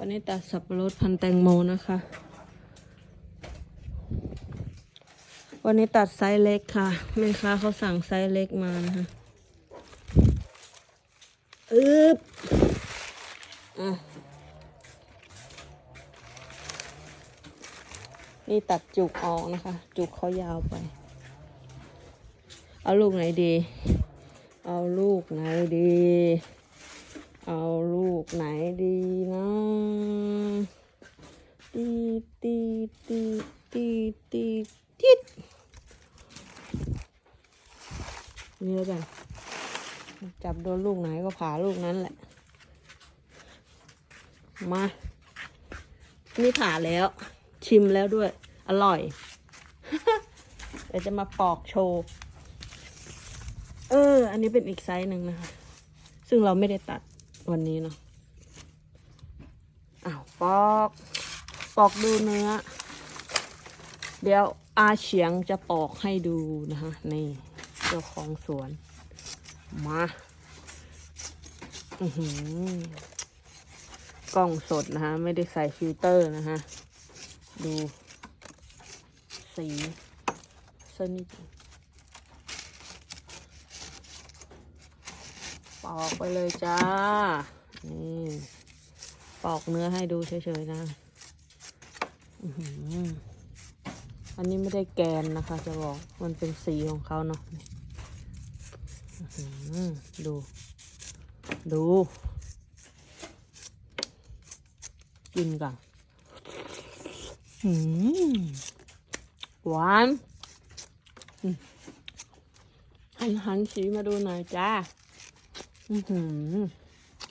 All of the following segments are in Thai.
วันนี้ตัดสับปะรดพันแตงโมนะคะ วันนี้ตัดไซส์เล็กค่ะแม่ค้าเขาสั่งไซส์เล็กมานะคะอึบอะนี่ตัดจุกออกนะคะ จุกเขายาวไป เอาลูกไหนดี เอาลูกไหนดี เอาลูกไหนดีนะตีตีตีตีตีติดนี่แล้วกันจับโดนลูกไหนก็ผ่าลูกนั้นแหละ มา นี่ผ่าแล้ว ชิมแล้วด้วย อร่อยเดี๋ยวจะมาปอกโชว์เออ อันนี้เป็นอีกไซส์หนึ่งนะคะ ซึ่งเราไม่ได้ตัด วันนี้เนาะอ้าวปอกปอกดูเนื้อ เดี๋ยวอาเฉียงจะปอกให้ดูนะคะนี่เจ้าของสวน มาอือหือกล้องสดนะคะไม่ได้ใส่ฟิลเตอร์นะคะดู สีสนิท ปอกไปเลยจ้า นี่ปอกเนื้อให้ดูเฉยๆนะอันนี้ไม่ได้แกนนะคะ จะบอกมันเป็นสีของเขาเนาะดู ดูกินกันอืมหวานอันหันสีมาดูหน่อยจ้า อือหือ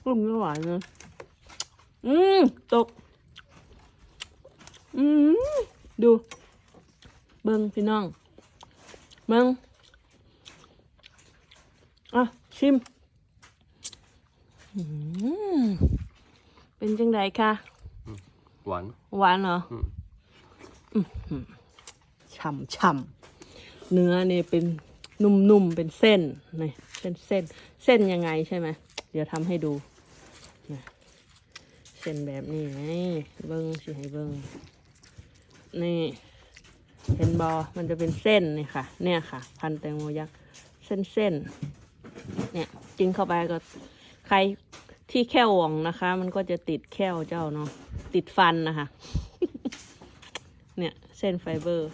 รุ่มไม่หวานเลยอืมตก อืมดู เบิ้งพี่น้อง เบิ้งอะ ชิม อืมเป็นจังไดคะหวาน หวานเหรออืมอื้อหือฉ่ำฉ่ำเนื้อเนี่ยเป็นนุ่มๆ เป็นเส้นนี่ เป็นเส้นเส้นยังไงใช่ไหมเดี๋ยวทำให้ดูนี่เส้นแบบนี้ไงเบิ้งสิให้เบิ้งนี่เห็นบอมันจะเป็นเส้นนี่ค่ะ เนี่ยค่ะ พันแตงโมยักษ์เส้นเส้นเนี่ยกินเข้าไปก็ใครที่แค่วงนะคะ มันก็จะติดแค่วเจ้าเนาะติดฟันนะคะ เนี่ยเส้นไฟเบอร์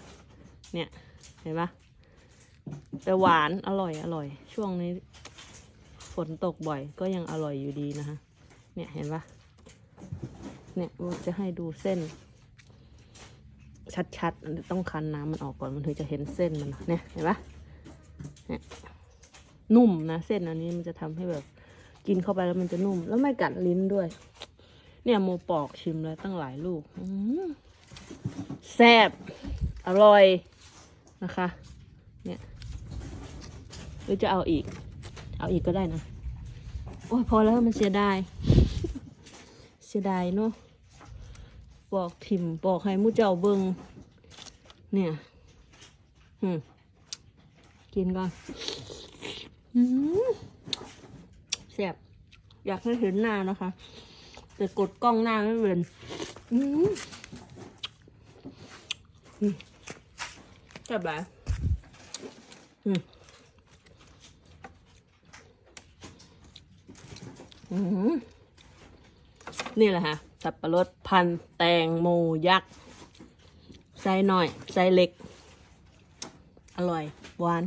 เนี่ยเห็นปะ แต่หวานอร่อยอร่อย ช่วงนี้ฝนตกบ่อย ก็ยังอร่อยอยู่ดีนะคะเนี่ยเห็นปะเนี่ยจะให้ดูเส้น ชัดๆอันนี้ต้องคั้นน้ำมันออกก่อนมันถึงจะเห็นเส้นมันเนี่ยเห็นปะเนี่ยนุ่มนะเส้นอันนี้มันจะทำให้แบบกินเข้าไปแล้วมันจะนุ่ม แล้วไม่กัดลิ้นด้วย เนี่ยโมปอกชิมแล้วตั้งหลายลูกแซ่บอร่อยนะคะ รือจะเอาอีก เอาอีกก็ได้นะ โอ้ยพอแล้วมันเสียดาย เสียดายเนาะบอกทิมบอกให้มูเจ้าเบิงเนี่ยอืมกินก่อนอืมแซ่บอยากให้เห็นหน้านะคะ แต่กดกล้องหน้าไม่เป็นอืมอืมแซ่บอืมอืม นี่แหละค่ะ สับปะรดพันแตงโมยักษ์ไส้หน่อยไส้เล็ก อร่อย หวาน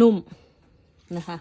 นุ่มนะคะ